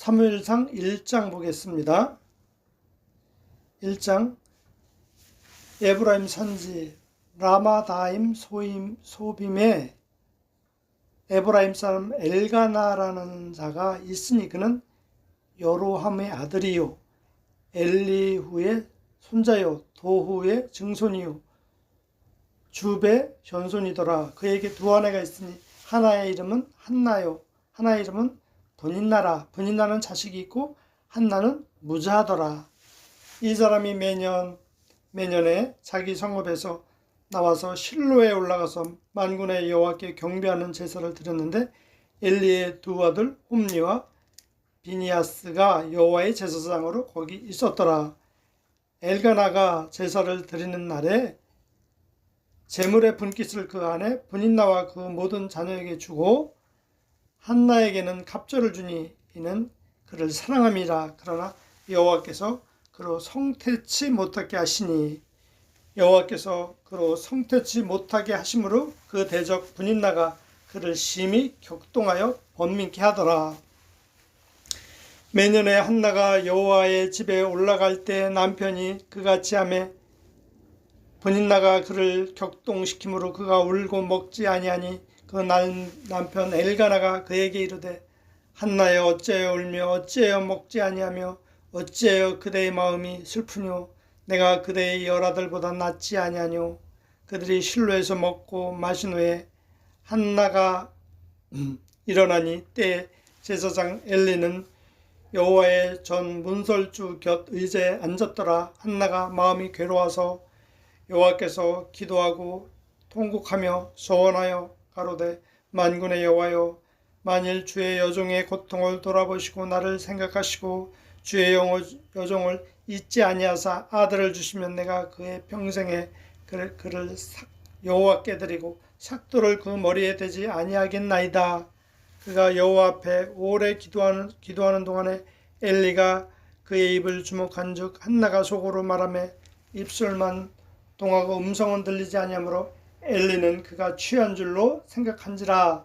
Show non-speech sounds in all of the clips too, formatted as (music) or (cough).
사무엘상 1장 보겠습니다. 1장. 에브라임 산지 라마다임 소임 소빔에 에브라임 사람 엘가나라는 자가 있으니 그는 여로함의 아들이요. 엘리후의 손자요. 도후의 증손이요. 주배 현손이더라. 그에게 두 아내가 있으니 하나의 이름은 한나요. 하나의 이름은 분인나라 분인나는 자식이 있고 한나는 무자하더라 이 사람이 매년 매년에 자기 성읍에서 나와서 실로에 올라가서 만군의 여호와께 경배하는 제사를 드렸는데 엘리의 두 아들 홈리와 비니아스가 여호와의 제사장으로 거기 있었더라. 엘가나가 제사를 드리는 날에 재물의 분깃을 그 안에 분인나와 그 모든 자녀에게 주고 한나에게는 갑절을 주니 이는 그를 사랑함이라 그러나 여호와께서 그로 성태치 못하게 하시니 여호와께서 그로 성태치 못하게 하심으로 그 대적 분인나가 그를 심히 격동하여 번민케 하더라. 매년에 한나가 여호와의 집에 올라갈 때 남편이 그같이 하매 분인나가 그를 격동시키므로 그가 울고 먹지 아니하니 그 남편 엘가나가 그에게 이르되 한나여 어찌하여 울며 어찌하여 먹지 아니하며 어찌하여 그대의 마음이 슬프뇨? 내가 그대의 열 아들보다 낫지 아니하뇨? 그들이 실로에서 먹고 마신 후에 한나가 (clears throat) 일어나니 때 제사장 엘리는 여호와의 전 문설주 곁 의자에 앉았더라. 한나가 마음이 괴로워서 여호와께서 기도하고 통곡하며 소원하여 가로되 만군의 여호와여 만일 주의 여종의 고통을 돌아보시고 나를 생각하시고 주의 여종을 잊지 아니하사 아들을 주시면 내가 그의 평생에 그를, 그를 여호와께 드리고 삭도를 그 머리에 대지 아니하겠나이다. 그가 여호와 앞에 오래 기도하는, 기도하는 동안에 엘리가 그의 입을 주목한즉 한나가 속으로 말하며 입술만 동하고 음성은 들리지 아니하므로 엘리는 그가 취한 줄로 생각한지라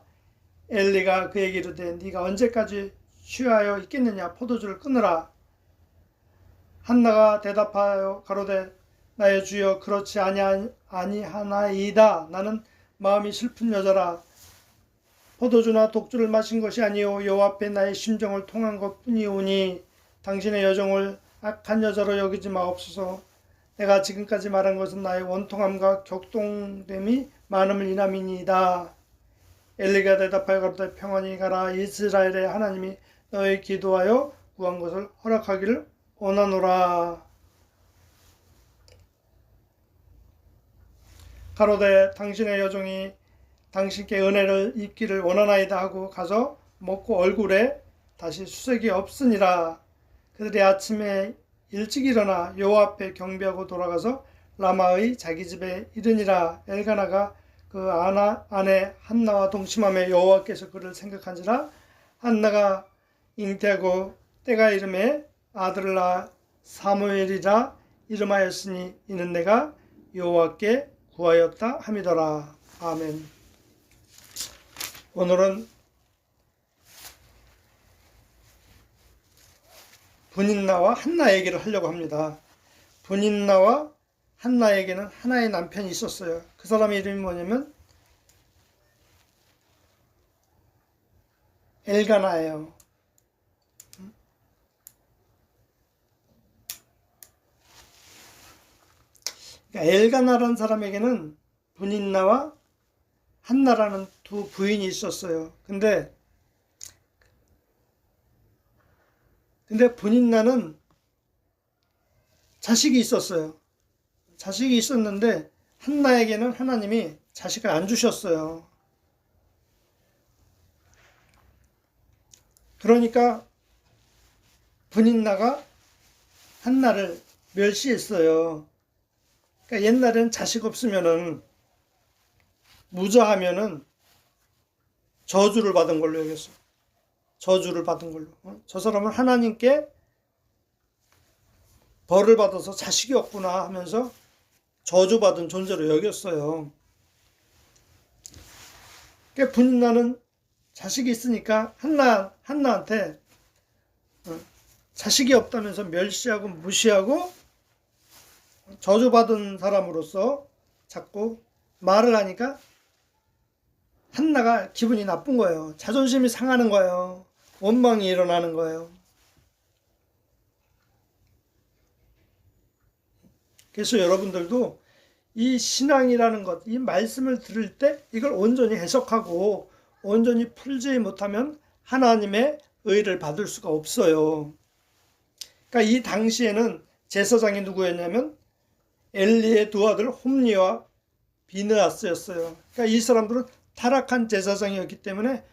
엘리가 그에게 이르되 네가 언제까지 취하여 있겠느냐? 포도주를 끊으라. 한나가 대답하여 가로되 나의 주여 그렇지 아니 아니하나이다. 나는 마음이 슬픈 여자라. 포도주나 독주를 마신 것이 아니요 여호와 앞에 나의 심정을 통한 것뿐이오니 당신의 여정을 악한 여자로 여기지 마옵소서 내가 지금까지 말한 것은 나의 원통함과 격동됨이 많음을 인함이니이다. 엘리가 대답하여 가로되 평안히 가라. 이스라엘의 하나님이 너의 기도하여 구한 것을 허락하기를 원하노라. 가로되 당신의 여종이 당신께 은혜를 입기를 원하나이다 하고 가서 먹고 얼굴에 다시 수색이 없으니라. 그들이 아침에 일찍 일어나 여호와 앞에 경배하고 돌아가서 라마의 자기 집에 이르니라. 엘가나가 그 아나, 아내 한나와 동침함에 여호와께서 그를 생각한지라 한나가 잉태하고 때가 이름에 아들을 낳아 사무엘이라 이름하였으니 이는 내가 여호와께 구하였다 함이더라. 아멘. 오늘은 분인나와 한나 얘기를 하려고 합니다. 분인나와 한나에게는 하나의 남편이 있었어요. 그 사람의 이름이 뭐냐면 엘가나예요. 그러니까 엘가나라는 사람에게는 분인나와 한나라는 두 부인이 있었어요. 근데 근데 분인나는 자식이 있었어요. 자식이 있었는데 한나에게는 하나님이 자식을 안 주셨어요. 그러니까 분인나가 한나를 멸시했어요. 그러니까 옛날엔 자식 없으면은 무자하면은 저주를 받은 걸로 여겼어. 저주를 받은 걸로. 어? 저 사람은 하나님께 벌을 받아서 자식이 없구나 하면서 저주받은 존재로 여겼어요. 그러니까 분인나는 자식이 있으니까 한나, 한나한테 어, 자식이 없다면서 멸시하고 무시하고 저주받은 사람으로서 자꾸 말을 하니까 한나가 기분이 나쁜 거예요. 자존심이 상하는 거예요. 원망이 일어나는 거예요. 그래서 여러분들도 이 신앙이라는 것, 이 말씀을 들을 때 이걸 온전히 해석하고 온전히 풀지 못하면 하나님의 의를 받을 수가 없어요. 그러니까 이 당시에는 제사장이 누구였냐면 엘리의 두 아들 홈리와 비느아스였어요. 그러니까 이 사람들은 타락한 제사장이었기 때문에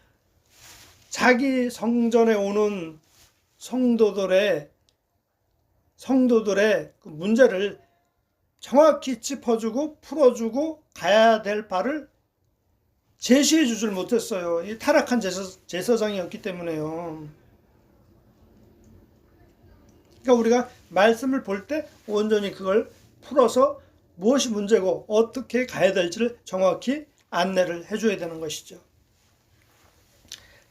자기 성전에 오는 성도들의 성도들의 그 문제를 정확히 짚어주고 풀어주고 가야 될 바를 제시해 주질 못했어요. 이 타락한 제사, 제사 장이었기 때문에요. 그러니까 우리가 말씀을 볼 때 온전히 그걸 풀어서 무엇이 문제고 어떻게 가야 될지를 정확히 안내를 해줘야 되는 것이죠.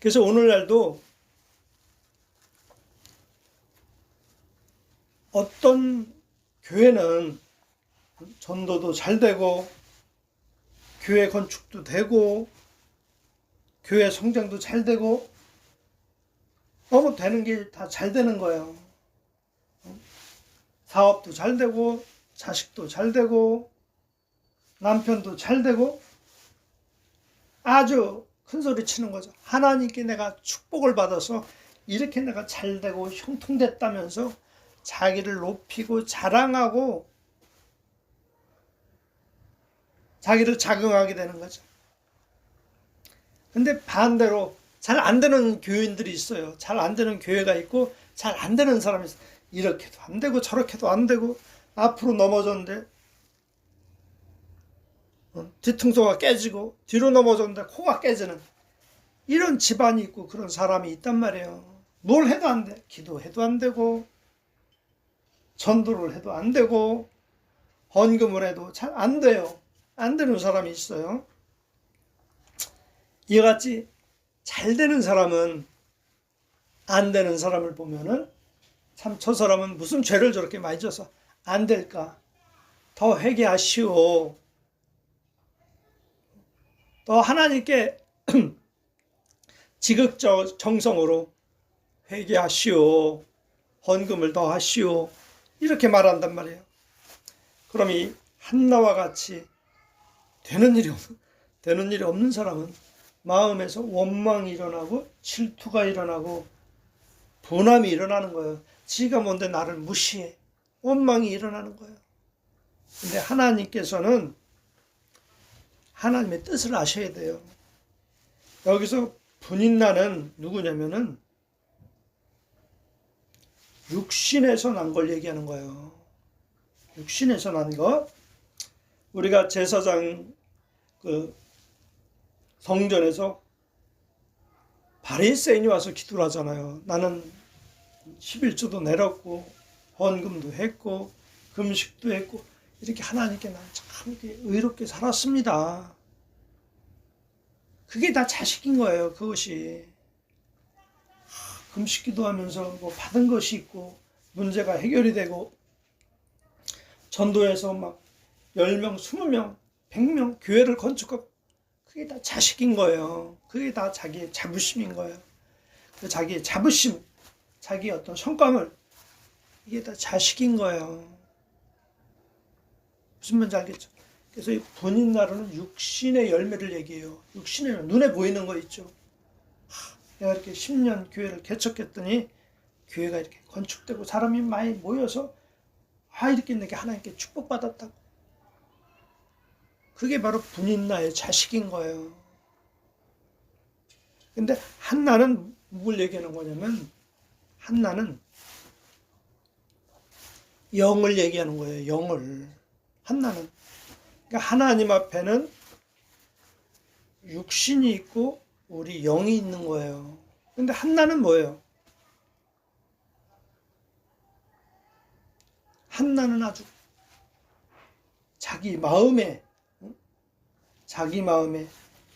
그래서 오늘날도 어떤 교회는 전도도 잘 되고 교회 건축도 되고 교회 성장도 잘 되고 너무 되는 게 다 잘 되는 거예요. 사업도 잘 되고 자식도 잘 되고 남편도 잘 되고 아주 큰 소리 치는 거죠. 하나님께 내가 축복을 받아서 이렇게 내가 잘 되고 형통됐다면서 자기를 높이고 자랑하고 자기를 자긍하게 되는 거죠. 근데 반대로 잘 안 되는 교인들이 있어요. 잘 안 되는 교회가 있고 잘 안 되는 사람이 있어요. 이렇게도 안 되고 저렇게도 안 되고 앞으로 넘어졌는데 어, 뒤통수가 깨지고 뒤로 넘어졌는데 코가 깨지는 이런 집안이 있고 그런 사람이 있단 말이에요. 뭘 해도 안 돼. 기도해도 안 되고 전도를 해도 안 되고 헌금을 해도 잘 안 돼요. 안 되는 사람이 있어요. 이와 같이 잘 되는 사람은 안 되는 사람을 보면은 참 저 사람은 무슨 죄를 저렇게 많이 져서 안 될까? 더 회개하시오. 더 하나님께 (clears throat) 지극적 정성으로 회개하시오. 헌금을 더 하시오. 이렇게 말한단 말이에요. 그럼 이 한나와 같이 되는 일이 없, 되는 일이 없는 사람은 마음에서 원망이 일어나고 질투가 일어나고 분함이 일어나는 거예요. 지가 뭔데 나를 무시해. 원망이 일어나는 거예요. 근데 하나님께서는 하나님의 뜻을 아셔야 돼요. 여기서 분인나는 누구냐면은 육신에서 난 걸 얘기하는 거예요. 육신에서 난 것. 우리가 제사장 그 성전에서 바리새인이 와서 기도를 하잖아요. 나는 11조도 내렸고 헌금도 했고 금식도 했고 이렇게 하나님께 난참 의롭게 살았습니다. 그게 다 자식인 거예요. 그것이 금식 기도하면서 뭐 받은 것이 있고 문제가 해결이 되고 전도해서 막 10명, 20명, 100명 교회를 건축하고 그게 다 자식인 거예요. 그게 다 자기의 자부심인 거예요. 그 자기의 자부심, 자기의 어떤 성감을 이게 다 자식인 거예요. 무슨 말인지 알겠죠? 그래서 이 본인 나라는 육신의 열매를 얘기해요. 육신의 눈에 보이는 거 있죠. 하, 내가 이렇게 10년 교회를 개척했더니 교회가 이렇게 건축되고 사람이 많이 모여서 아 이렇게 내게 하나님께 축복받았다고. 그게 바로 분인 나의 자식인 거예요. 근데 한나는 뭘 얘기하는 거냐면 한나는 영을 얘기하는 거예요. 영을. 한나는. 그러니까 하나님 앞에는 육신이 있고 우리 영이 있는 거예요. 근데 한나는 뭐예요? 한나는 아주 자기 마음에 자기 마음에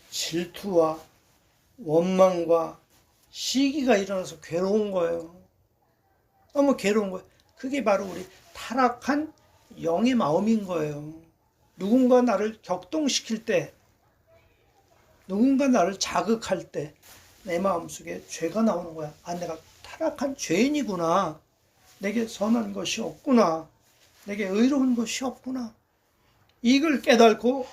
질투와 원망과 시기가 일어나서 괴로운 거예요. 너무 괴로운 거예요. 그게 바로 우리 타락한 영의 마음인 거예요. 누군가 나를 격동시킬 때, 누군가 나를 자극할 때, 내 마음속에 죄가 나오는 거야. 아, 내가 타락한 죄인이구나. 내게 선한 것이 없구나. 내게 의로운 것이 없구나. 이걸 깨닫고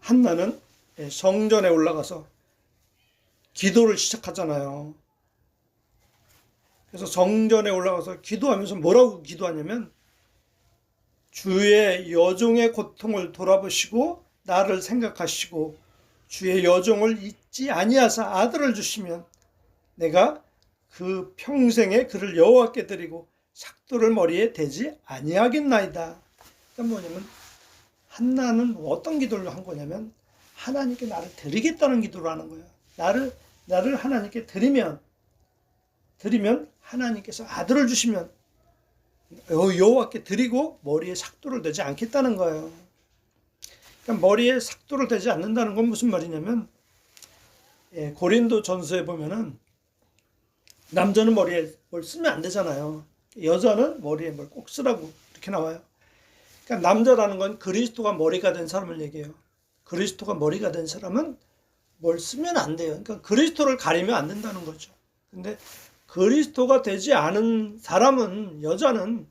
한나는 성전에 올라가서 기도를 시작하잖아요. 그래서 성전에 올라가서 기도하면서 뭐라고 기도하냐면 주의 여종의 고통을 돌아보시고 나를 생각하시고 주의 여종을 잊지 아니하사 아들을 주시면 내가 그 평생에 그를 여호와께 드리고 삭도를 머리에 대지 아니하겠나이다. 그러니까 뭐냐면 한나는 어떤 기도를 한 거냐면 하나님께 나를 드리겠다는 기도를 하는 거예요. 나를 나를 하나님께 드리면 드리면 하나님께서 아들을 주시면 여- 여호와께 드리고 머리에 삭도를 대지 않겠다는 거예요. 그러니까 머리에 삭도를 대지 않는다는 건 무슨 말이냐면 예, 고린도 전서에 보면은 남자는 머리에 뭘 쓰면 안 되잖아요. 여자는 머리에 뭘 꼭 쓰라고 이렇게 나와요. 그러니까 남자라는 건 그리스도가 머리가 된 사람을 얘기해요. 그리스도가 머리가 된 사람은 뭘 쓰면 안 돼요. 그러니까 그리스도를 가리면 안 된다는 거죠. 근데 그리스도가 되지 않은 사람은 여자는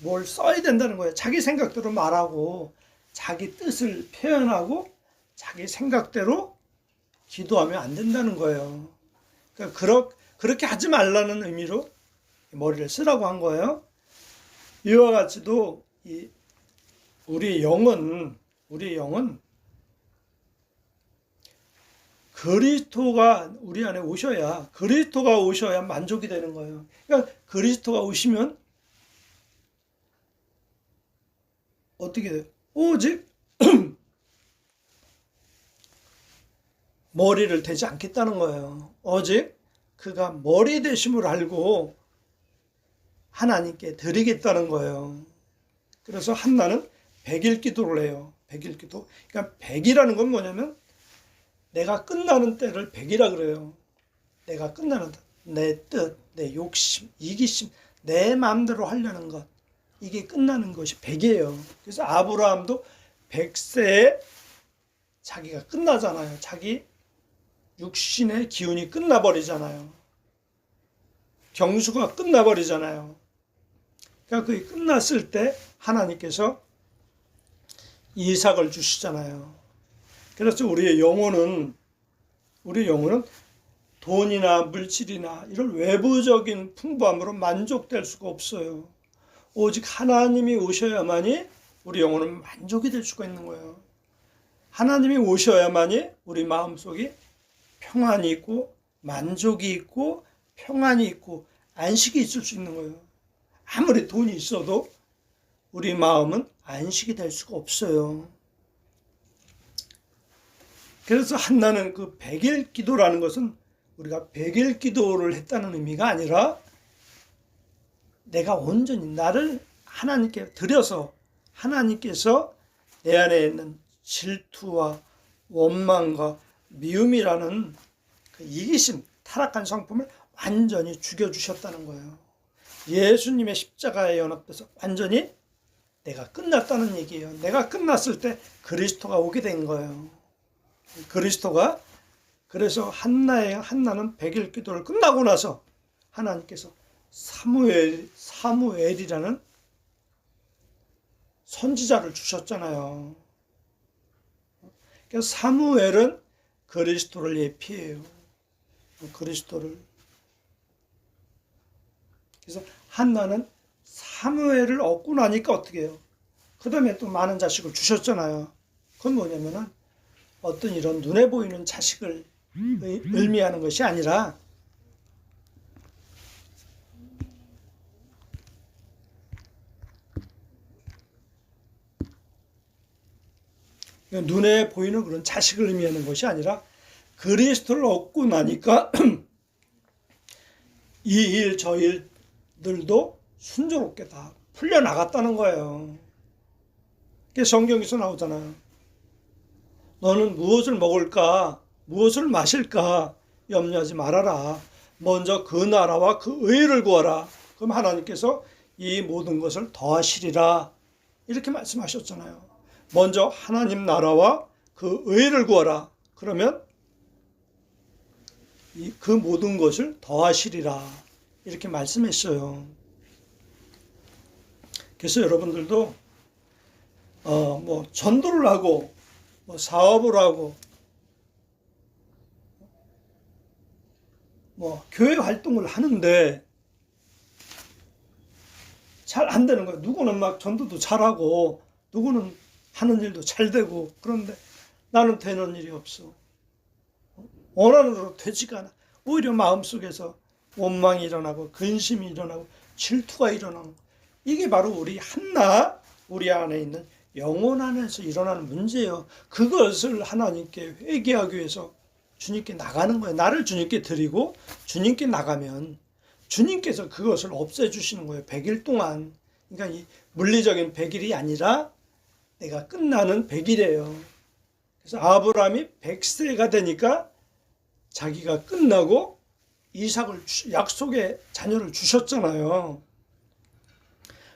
뭘 써야 된다는 거예요. 자기 생각대로 말하고 자기 뜻을 표현하고 자기 생각대로 기도하면 안 된다는 거예요. 그러니까 그러, 그렇게 하지 말라는 의미로 머리를 쓰라고 한 거예요. 이와 같이도 이 우리 영은 우리 영은 그리스도가 우리 안에 오셔야 그리스도가 오셔야 만족이 되는 거예요. 그러니까 그리스도가 오시면 어떻게 돼요? 오직 (clears throat) 머리를 대지 않겠다는 거예요. 오직 그가 머리 되심을 알고 하나님께 드리겠다는 거예요. 그래서 한나는 백일 기도를 해요. 백일 기도. 그러니까 백이라는 건 뭐냐면 내가 끝나는 때를 백이라 그래요. 내가 끝나는 때. 내 뜻, 내 욕심, 이기심, 내 마음대로 하려는 것. 이게 끝나는 것이 백이에요. 그래서 아브라함도 백세에 자기가 끝나잖아요. 자기 육신의 기운이 끝나버리잖아요. 경수가 끝나버리잖아요. 그러니까 그게 끝났을 때 하나님께서 이삭을 주시잖아요. 그래서 우리의 영혼은 우리 영혼은 돈이나 물질이나 이런 외부적인 풍부함으로 만족될 수가 없어요. 오직 하나님이 오셔야만이 우리 영혼은 만족이 될 수가 있는 거예요. 하나님이 오셔야만이 우리 마음속에 평안이 있고 만족이 있고 평안이 있고 안식이 있을 수 있는 거예요. 아무리 돈이 있어도 우리 마음은 안식이 될 수가 없어요. 그래서 한나는 그 백일 기도라는 것은 우리가 백일 기도를 했다는 의미가 아니라 내가 온전히 나를 하나님께 드려서 하나님께서 내 안에 있는 질투와 원망과 미움이라는 그 이기심, 타락한 성품을 완전히 죽여주셨다는 거예요. 예수님의 십자가에 연합돼서 완전히 내가 끝났다는 얘기예요. 내가 끝났을 때 그리스도가 오게 된 거예요. 그리스도가 그래서 한나의 한나는 백일 기도를 끝나고 나서 하나님께서 사무엘 사무엘이라는 선지자를 주셨잖아요. 그래서 사무엘은 그리스도를 예피해요. 그리스도를 그래서 한나는 사무엘을 얻고 나니까 어떻게 해요? 그 다음에 또 많은 자식을 주셨잖아요. 그건 뭐냐면은 어떤 이런 눈에 보이는 자식을 의- 의미하는 것이 아니라 눈에 보이는 그런 자식을 의미하는 것이 아니라 그리스도를 얻고 나니까 (clears throat) 이 일 저 일들도 순조롭게 다 풀려 나갔다는 거예요. 그게 성경에서 나오잖아요. 너는 무엇을 먹을까? 무엇을 마실까? 염려하지 말아라. 먼저 그 나라와 그 의를 구하라. 그럼 하나님께서 이 모든 것을 더하시리라. 이렇게 말씀하셨잖아요. 먼저 하나님 나라와 그 의를 구하라. 그러면 이- 그 모든 것을 더하시리라. 이렇게 말씀했어요. 그래서 여러분들도 어, 뭐 전도를 하고 뭐 사업을 하고 뭐 교회 활동을 하는데 잘 안 되는 거예요. 누구는 막 전도도 잘하고 누구는 하는 일도 잘 되고 그런데 나는 되는 일이 없어. 원하는 대로 되지가 않아. 오히려 마음속에서 원망이 일어나고 근심이 일어나고 질투가 일어나는 거. 이게 바로 우리 한나 우리 안에 있는 영혼 안에서 일어나는 문제예요. 그것을 하나님께 회개하기 위해서 주님께 나가는 거예요. 나를 주님께 드리고 주님께 나가면 주님께서 그것을 없애주시는 거예요. 100일 동안. 그러니까 이 물리적인 100일이 아니라 내가 끝나는 100일이에요. 그래서 아브라함이 100세가 되니까 자기가 끝나고 이삭을 주- 약속의 자녀를 주셨잖아요.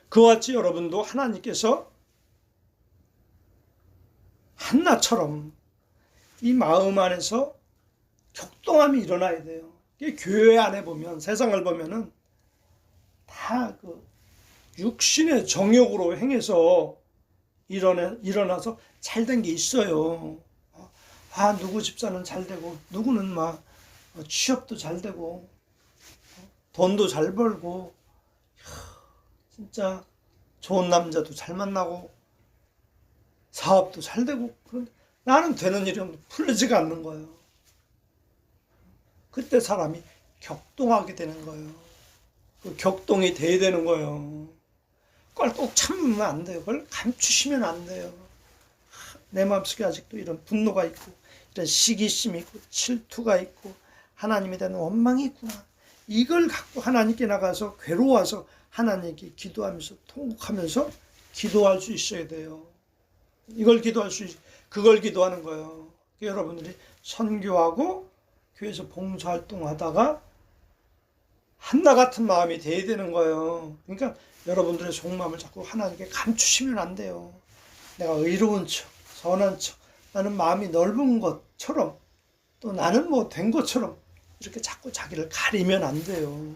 그와 같이 여러분도 하나님께서 한나처럼 이 마음 안에서 격동함이 일어나야 돼요. 교회 안에 보면 세상을 보면은 다 그 육신의 정욕으로 행해서 일어나 일어나서 잘 된 게 있어요. 아 누구 집사는 잘 되고 누구는 막 취업도 잘 되고 돈도 잘 벌고 진짜 좋은 남자도 잘 만나고 사업도 잘 되고 그런데 나는 되는 일이 없는데 풀리지가 않는 거예요. 그때 사람이 격동하게 되는 거예요. 그 격동이 돼야 되는 거예요. 그걸 꼭 참으면 안 돼요. 그걸 감추시면 안 돼요. 내 마음속에 아직도 이런 분노가 있고 이런 시기심이 있고 질투가 있고 하나님에 대한 원망이 있구나. 이걸 갖고 하나님께 나가서 괴로워서 하나님께 기도하면서 통곡하면서 기도할 수 있어야 돼요. 이걸 기도할 수 있, 그걸 기도하는 거예요. 여러분들이 선교하고 교회에서 봉사활동하다가 한나 같은 마음이 돼야 되는 거예요. 그러니까 여러분들의 속마음을 자꾸 하나님께 감추시면 안 돼요. 내가 의로운 척, 선한 척, 나는 마음이 넓은 것처럼 또 나는 뭐 된 것처럼 이렇게 자꾸 자기를 가리면 안 돼요.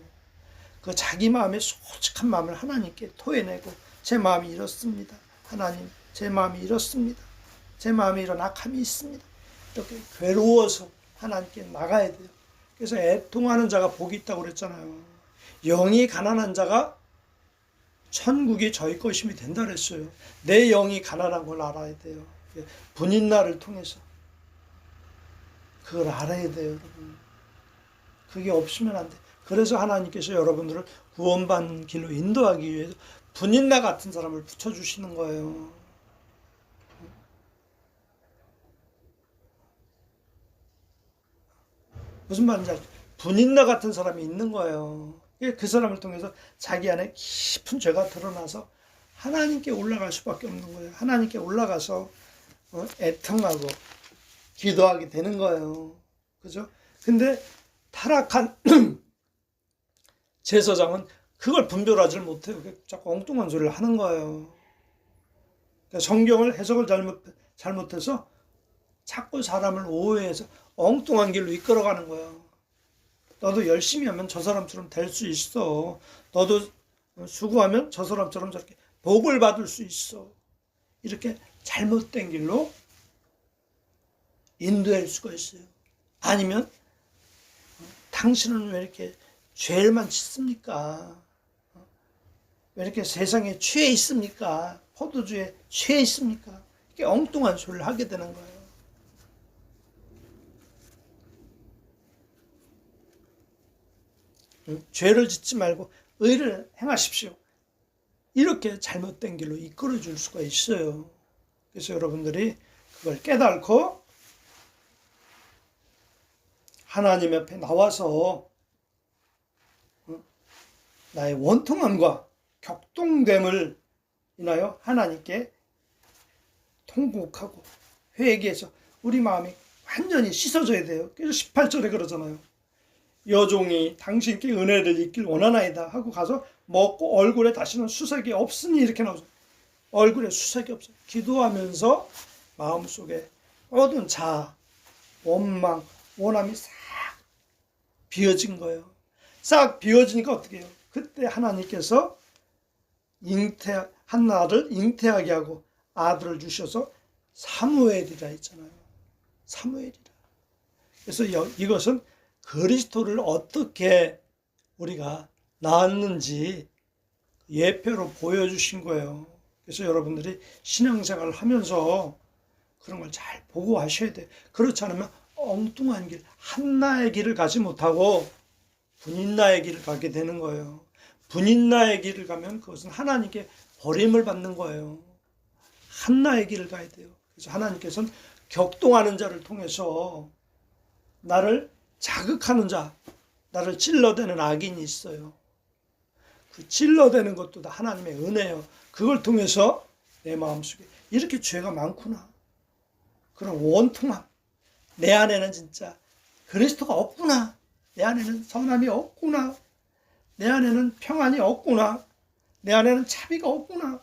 그 자기 마음의 솔직한 마음을 하나님께 토해내고 제 마음이 이렇습니다. 하나님, 제 마음이 이렇습니다. 제 마음에 이런 악함이 있습니다. 이렇게 괴로워서 하나님께 나가야 돼요. 그래서 애통하는 자가 복이 있다고 그랬잖아요. 영이 가난한 자가 천국이 저희 것임이 된다 그랬어요. 내 영이 가난한 걸 알아야 돼요. 분인날을 통해서 그걸 알아야 돼요, 여러분. 그게 없으면 안 돼. 그래서 하나님께서 여러분들을 구원받는 길로 인도하기 위해서 분인나 같은 사람을 붙여주시는 거예요. 무슨 말인지 알죠? 분인나 같은 사람이 있는 거예요. 그 사람을 통해서 자기 안에 깊은 죄가 드러나서 하나님께 올라갈 수밖에 없는 거예요. 하나님께 올라가서 어, 애통하고 기도하게 되는 거예요. 그죠? 근데 타락한 (clears throat) 제사장은 그걸 분별하지 못해요. 자꾸 엉뚱한 소리를 하는 거예요. 그러니까 성경을 해석을 잘못, 잘못해서 자꾸 사람을 오해해서 엉뚱한 길로 이끌어가는 거예요. 너도 열심히 하면 저 사람처럼 될 수 있어. 너도 수고하면 저 사람처럼 저렇게 복을 받을 수 있어. 이렇게 잘못된 길로 인도할 수가 있어요. 아니면 당신은 왜 이렇게 죄를만 짓습니까? 왜 이렇게 세상에 취해 있습니까? 포도주에 취해 있습니까? 이렇게 엉뚱한 소리를 하게 되는 거예요. 죄를 짓지 말고 의를 행하십시오. 이렇게 잘못된 길로 이끌어 줄 수가 있어요. 그래서 여러분들이 그걸 깨닫고 하나님 옆에 나와서 어? 나의 원통함과 격동됨을 인하여 하나님께 통곡하고 회개해서 우리 마음이 완전히 씻어져야 돼요. 그래서 18절에 그러잖아요. 여종이 당신께 은혜를 입길 원하나이다 하고 가서 먹고 얼굴에 다시는 수색이 없으니 이렇게 나오죠. 얼굴에 수색이 없어. 기도하면서 마음속에 모든 자, 원망, 원함이 싹 비어진 거예요. 싹 비어지니까 어떻게 해요? 그때 하나님께서 잉태 한나를 잉태하게 하고 아들을 주셔서 사무엘이라 했잖아요. 사무엘이라. 그래서 여- 이것은 그리스도를 어떻게 우리가 낳았는지 예표로 보여주신 거예요. 그래서 여러분들이 신앙생활을 하면서 그런 걸 잘 보고 하셔야 돼요. 그렇지 않으면 엉뚱한 길, 한나의 길을 가지 못하고 분인나의 길을 가게 되는 거예요. 분인나의 길을 가면 그것은 하나님께 버림을 받는 거예요. 한나의 길을 가야 돼요. 그래서 하나님께서는 격동하는 자를 통해서 나를 자극하는 자, 나를 찔러대는 악인이 있어요. 그 찔러대는 것도 다 하나님의 은혜예요. 그걸 통해서 내 마음속에 이렇게 죄가 많구나. 그런 원통함. 내 안에는 진짜 그리스도가 없구나. 내 안에는 선함이 없구나. 내 안에는 평안이 없구나. 내 안에는 차비가 없구나.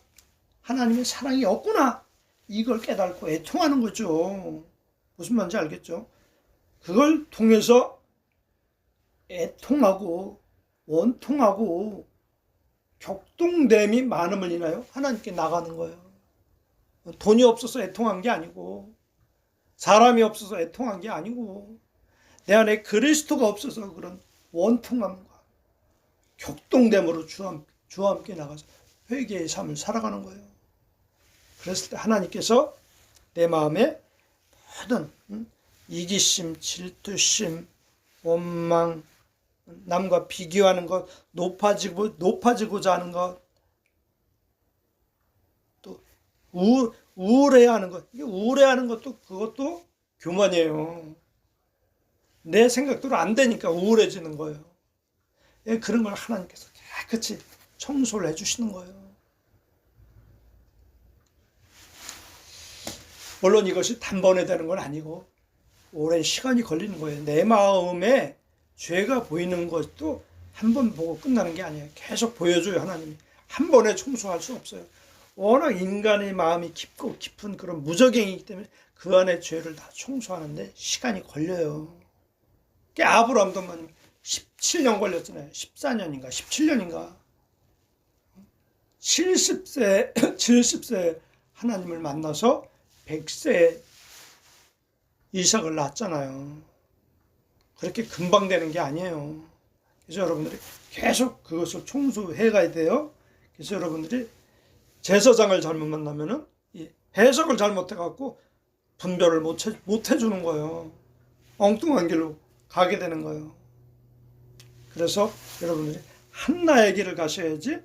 하나님의 사랑이 없구나. 이걸 깨닫고 애통하는 거죠. 무슨 말인지 알겠죠? 그걸 통해서 애통하고 원통하고 격동됨이 많음을 인하여 하나님께 나가는 거예요. 돈이 없어서 애통한 게 아니고 사람이 없어서 애통한 게 아니고 내 안에 그리스도가 없어서 그런 원통함과 격동됨으로 주와, 주와 함께 나가서 회개의 삶을 살아가는 거예요. 그랬을 때 하나님께서 내 마음에 모든 음, 이기심, 질투심, 원망, 남과 비교하는 것, 높아지고 높아지고자 하는 것, 또 우, 우울해하는 것, 우울해하는 것도 그것도 교만이에요. 내 생각대로 안 되니까 우울해지는 거예요. 예, 그런 걸 하나님께서 깨끗이 청소를 해주시는 거예요. 물론 이것이 단번에 되는 건 아니고 오랜 시간이 걸리는 거예요. 내 마음에 죄가 보이는 것도 한 번 보고 끝나는 게 아니에요. 계속 보여줘요, 하나님이. 한 번에 청소할 수 없어요. 워낙 인간의 마음이 깊고 깊은 그런 무적행이기 때문에 그 안에 죄를 다 청소하는데 시간이 걸려요. 그 아브라함도 17년 걸렸잖아요. 14년인가 17년인가. 70세 70세 하나님을 만나서 100세 이삭을 낳았잖아요. 그렇게 금방 되는 게 아니에요. 그래서 여러분들이 계속 그것을 청소해 가야 돼요. 그래서 여러분들이 제사장을 잘못 만나면은 이 해석을 잘못해 갖고 분별을 못, 해, 못 해주는 거예요. 엉뚱한 길로 가게 되는 거예요. 그래서 여러분들이 한나의 길을 가셔야지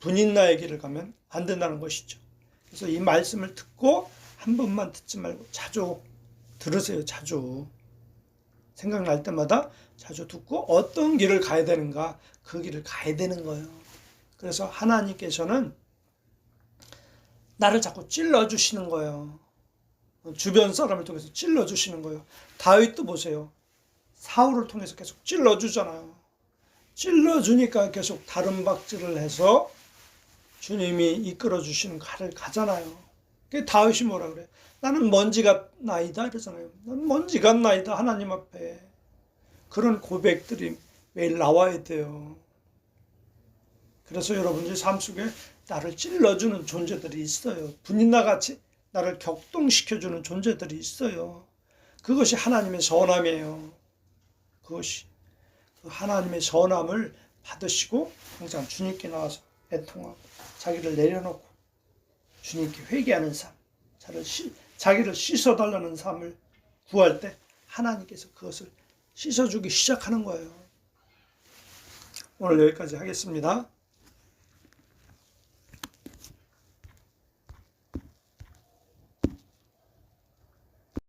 분인나의 길을 가면 안 된다는 것이죠. 그래서 이 말씀을 듣고 한 번만 듣지 말고 자주 들으세요. 자주. 생각날 때마다 자주 듣고 어떤 길을 가야 되는가 그 길을 가야 되는 거예요. 그래서 하나님께서는 나를 자꾸 찔러 주시는 거예요. 주변 사람을 통해서 찔러 주시는 거예요. 다윗도 보세요. 사울을 통해서 계속 찔러 주잖아요. 찔러 주니까 계속 다른 박질을 해서 주님이 이끌어 주시는 가를 가잖아요. 그 다윗이 뭐라 그래? 나는 먼지가 나이다 이러잖아요. 난 먼지가 나이다 하나님 앞에 그런 고백들이 매일 나와야 돼요. 그래서 여러분들 삶 속에 나를 찔러주는 존재들이 있어요. 분인나 같이 나를 격동시켜주는 존재들이 있어요. 그것이 하나님의 선함이에요. 그것이 그 하나님의 선함을 받으시고 항상 주님께 나와서 애통하고 자기를 내려놓고 주님께 회개하는 삶, 자를 씻, 자기를 씻어달라는 삶을 구할 때 하나님께서 그것을 씻어주기 시작하는 거예요. 오늘 여기까지 하겠습니다.